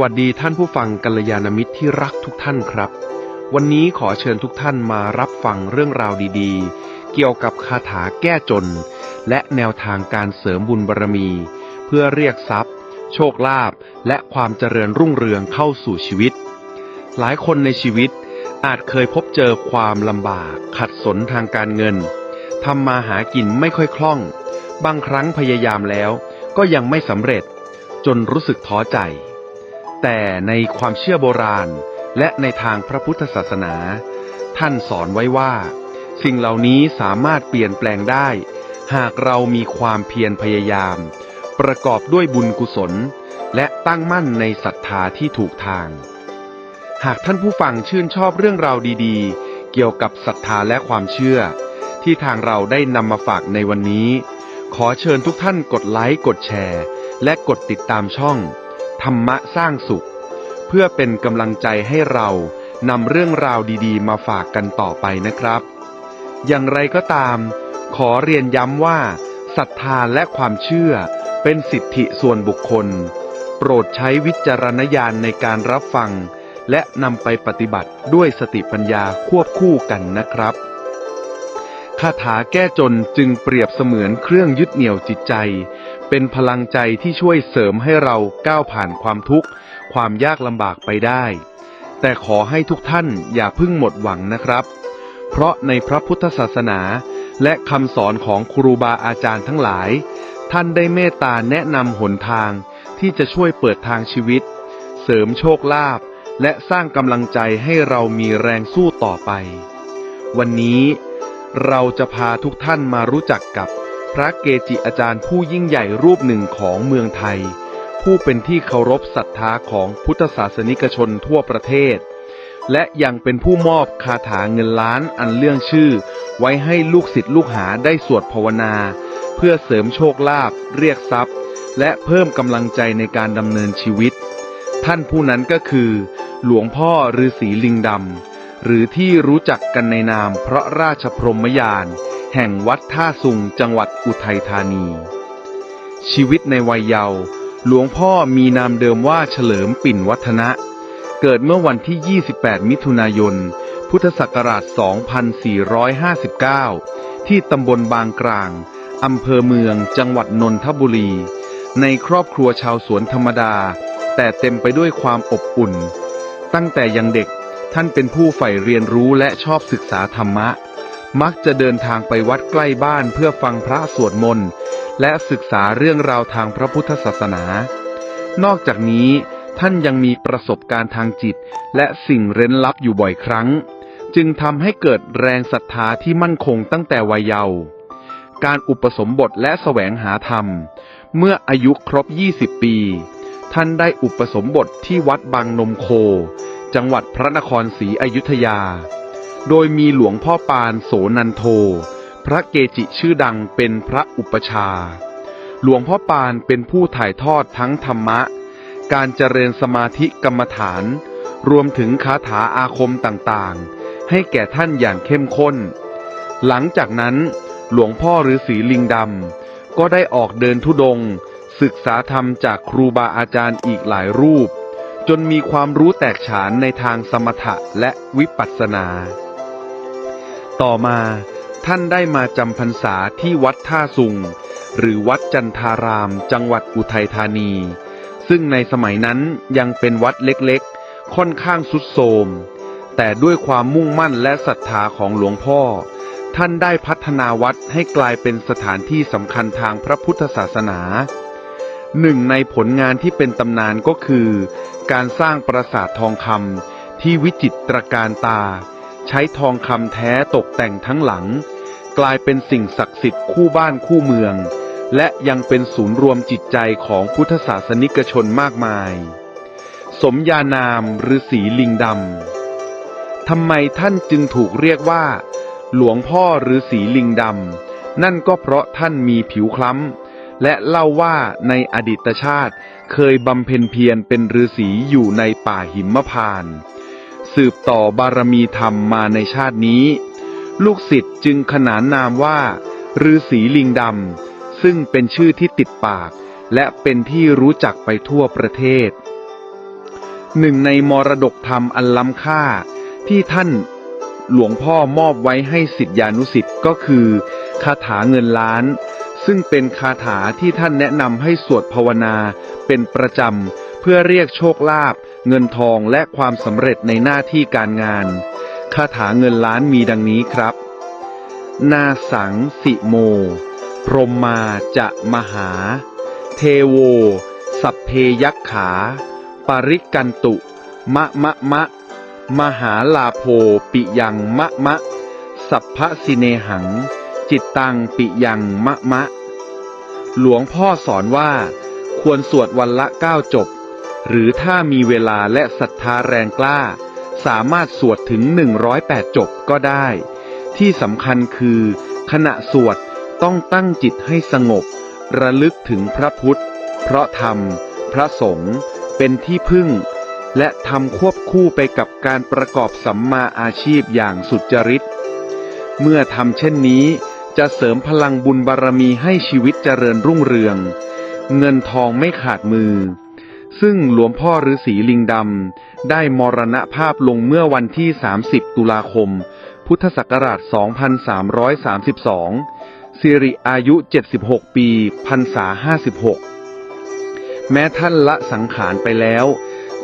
วัสดีท่านผู้ฟังกัลยาณมิตรที่รักทุกท่านครับ วันนี้ขอเชิญทุกท่านมารับฟังเรื่องราวดีๆ เกี่ยวกับคาถาแก้จน และแนวทางการเสริมบุญบารมี เพื่อเรียกทรัพย์ โชคลาภและความเจริญรุ่งเรืองเข้าสู่ชีวิต หลายคนในชีวิตอาจเคยพบเจอความลำบากขัดสนทางการเงินทำมาหากินไม่ค่อยคล่อง บางครั้งพยายามแล้ว ก็ยังไม่สำเร็จ จนรู้สึกท้อใจ แต่ในความเชื่อโบราณ และในทางพระพุทธศาสนา ท่านสอนไว้ว่า สิ่งเหล่านี้สามารถเปลี่ยนแปลงได้ หากเรามีความเพียรพยายาม ประกอบด้วยบุญกุศล และตั้งมั่นในศรัทธาที่ถูกทาง หากท่านผู้ฟังชื่นชอบเรื่องราวดีๆ เกี่ยวกับศรัทธาและความเชื่อ ที่ทางเราได้นำมาฝากในวันนี้ ขอเชิญทุกท่านกดไลค์กดแชร์ และกดติดตามช่อง ธรรมะสร้างสุข เพื่อเป็นกำลังใจให้เรานำเรื่องราวดีๆ มาฝากกันต่อไปนะครับ อย่างไรก็ตาม ขอเรียนย้ำว่าศรัทธาและความเชื่อเป็นสิทธิส่วนบุคคล โปรดใช้วิจารณญาณในการรับฟัง และนำไปปฏิบัติด้วยสติปัญญาควบคู่กันนะครับคาถาแก้จนจึงเปรียบเสมือนเครื่องยึดเหนี่ยวจิตใจ เป็นพลังใจที่ช่วยเสริมให้เราก้าวผ่านความทุกข์ ความยากลำบากไปได้ แต่ขอให้ทุกท่านอย่าเพิ่งหมดหวังนะครับ เพราะในพระพุทธศาสนา และคำสอนของครูบาอาจารย์ทั้งหลาย ท่านได้เมตตาแนะนำหนทางที่จะช่วยเปิดทางชีวิต เสริมโชคลาภและสร้างกำลังใจให้เรามีแรงสู้ต่อไป วันนี้เราจะพาทุกท่านมารู้จักกับ พระเกจิอาจารย์ผู้ยิ่งใหญ่รูปหนึ่งของเมืองไทย ผู้เป็นที่เคารพศรัทธาของพุทธศาสนิกชนทั่วประเทศ และยังเป็นผู้มอบคาถาเงินล้านอันเรื่องชื่อ ไว้ให้ลูกศิษย์ลูกหาได้สวดภาวนา เพื่อเสริมโชคลาภเรียกทรัพย์ และเพิ่มกำลังใจในการดำเนินชีวิต ท่านผู้นั้นก็คือ หลวงพ่อฤาษีลิงดำหรือที่รู้จักกันในนามพระราชพรหมยาน แห่งวัดท่าสุงจังหวัดอุทัยธานี ชีวิตในวัยเยาว์หลวงพ่อมีนามเดิมว่าเฉลิมปิ่นวัฒนะ เกิดเมื่อวันที่ 28 มิถุนายน พุทธศักราช 2459 ที่ตำบลบางกลาง อำเภอเมืองจังหวัดนนทบุรี ในครอบครัวชาวสวนธรรมดา แต่เต็มไปด้วยความอบอุ่น ตั้งแต่ยังเด็กท่านเป็นผู้ใฝ่เรียนรู้และชอบศึกษาธรรมะ มักจะเดินทางไปวัดใกล้บ้านเพื่อฟังพระสวดมนต์และศึกษาเรื่องราวทางพระพุทธศาสนา นอกจากนี้ท่านยังมีประสบการณ์ทางจิต และสิ่งเร้นลับอยู่บ่อยครั้ง จึงทำให้เกิดแรงศรัทธาที่มั่นคงตั้งแต่วัยเยาว์การอุปสมบทและแสวงหาธรรม เมื่ออายุครบ 20 ปี ท่านได้อุปสมบทที่วัดบางนมโค จังหวัดพระนครศรีอยุธยา โดยมีหลวงพ่อปานโสนันโท พระเกจิชื่อดังเป็นพระอุปชา หลวงพ่อปานเป็นผู้ถ่ายทอดทั้งธรรมะ การเจริญสมาธิกรรมฐาน รวมถึงคาถาอาคมต่างๆ ให้แก่ท่านอย่างเข้มข้น หลังจากนั้นหลวงพ่อฤาษีลิงดำ ก็ได้ออกเดินทุดง ศึกษาธรรมจากครูบาอาจารย์อีกหลายรูป จนมีความรู้แตกฉานในทางสมถะและวิปัสสนา ต่อมาท่านได้มาจำพรรษาที่วัดท่าสุง หรือวัดจันทารามจังหวัดอุทัยธานี ซึ่งในสมัยนั้นยังเป็นวัดเล็กๆ ค่อนข้างสุดโทรมแต่ด้วยความมุ่งมั่นและศรัทธาของหลวงพ่อ ท่านได้พัฒนาวัดให้กลายเป็นสถานที่สำคัญทางพระพุทธศาสนา หนึ่งในผลงานที่เป็นตำนานก็คือ การสร้างปราสาททองคำที่วิจิตรการตา ใช้ทองคำแท้ตกแต่งทั้งหลัง กลายเป็นสิ่งศักดิ์สิทธิ์คู่บ้านคู่เมือง และยังเป็นศูนย์รวมจิตใจของพุทธศาสนิกชนมากมาย สมญานามฤาษีลิงดำทำไมท่านจึงถูกเรียกว่า หลวงพ่อฤาษีลิงดำนั่นก็เพราะท่านมีผิวคล้ำและเล่าว่าในอดีตชาติเคยบำเพ็ญเพียรเป็นฤาษีอยู่ในป่าหิมพานต์ สืบต่อบารมีธรรมมาในชาตินี้ ลูกศิษย์จึงขนานนามว่าฤาษีลิงดำ ซึ่งเป็นชื่อที่ติดปาก และเป็นที่รู้จักไปทั่วประเทศ หนึ่งในมรดกธรรมอันล้ำค่าที่ท่านหลวงพ่อมอบไว้ให้สิทธิานุสิทธิ์ก็คือคาถาเงินล้าน ซึ่งเป็นคาถาที่ท่านแนะนำให้สวดภาวนาเป็นประจำ เพื่อเรียกโชคลาภ เงินทองและความสำเร็จในหน้าที่การงานคาถาเงินล้านมีดังนี้ครับ นาสังสิโม พรมมาจะมหา เทโว สัพเพยักขา ปริกันตุ มะมะมะ มหาลาโภปิยังมะมะ สัพพสิเนหัง จิตตังปิยังมะมะ หลวงพ่อสอนว่า ควรสวดวันละเก้าจบ หรือถ้ามีเวลาและศรัทธาแรงกล้า สามารถสวดถึง 108 จบก็ได้ ที่สำคัญคือ ขณะสวดต้องตั้งจิตให้สงบ ระลึกถึงพระพุทธ พระธรรม พระสงฆ์เป็นที่พึ่ง และทำควบคู่ไปกับการประกอบสัมมาอาชีพอย่างสุจริต เมื่อทำเช่นนี้จะเสริมพลังบุญบารมีให้ชีวิตเจริญรุ่งเรือง เงินทองไม่ขาดมือ ซึ่งหลวงพ่อฤาษีลิงดำได้มรณภาพลงเมื่อวันที่ 30 ตุลาคม พุทธศักราช 2332 สิริอายุ 76 ปีพรรษา 56 แม้ท่านละสังขารไปแล้ว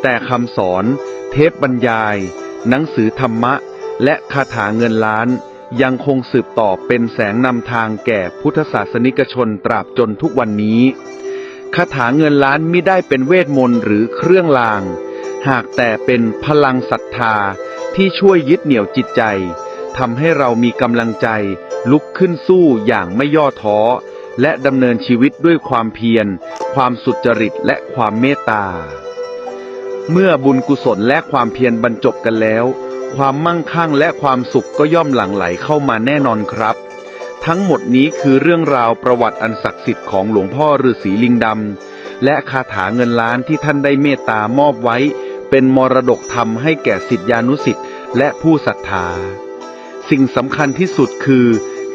แต่คำสอนเทปบรรยาย หนังสือธรรมะ และคาถาเงินล้านยังคงสืบต่อเป็นแสงนำทางแก่พุทธศาสนิกชนตราบจนทุกวันนี้ คาถาเงินล้านไม่ได้เป็นเวทมนต์หรือเครื่องราง หากแต่เป็นพลังศรัทธาที่ช่วยยึดเหนี่ยวจิตใจทำให้เรามีกำลังใจ ลุกขึ้นสู้อย่างไม่ย่อท้อ และดำเนินชีวิตด้วยความเพียร ความสุจริตและความเมตตา เมื่อบุญกุศลและความเพียรบรรจบกันแล้ว ความมั่งคั่งและความสุขก็ย่อมหลั่งไหลเข้ามาแน่นอนครับ ทั้งหมดนี้คือเรื่องราวประวัติอันศักดิ์สิทธิ์ของหลวงพ่อฤาษีลิงดำ และคาถาเงินล้านที่ท่านได้เมตตามอบไว้ เป็นมรดกธรรมให้แก่สิทธิานุสิทธิ์และผู้ศรัทธา สิ่งสำคัญที่สุดคือ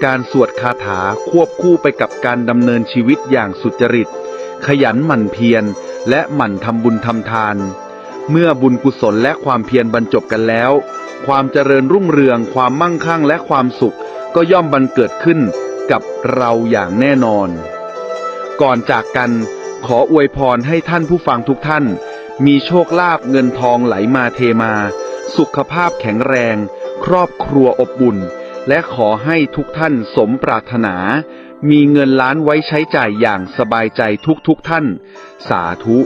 การสวดคาถาควบคู่ไปกับการดำเนินชีวิตอย่างสุจริต ขยันหมั่นเพียรและหมั่นทำบุญทำทาน เมื่อบุญกุศลและความเพียรบรรจบกันแล้ว ความเจริญรุ่งเรือง ความมั่งคั่งและความสุข ก็ย่อมบังเกิดขึ้นกับเราอย่างแน่นอน ก่อนจากกันขออวยพรให้ท่านผู้ฟังทุกท่าน มีโชคลาภเงินทองไหลมาเทมา สุขภาพแข็งแรง ครอบครัวอบอุ่น และขอให้ทุกท่านสมปรารถนา มีเงินล้านไว้ใช้จ่ายอย่างสบายใจทุกๆทท่าน สาธุ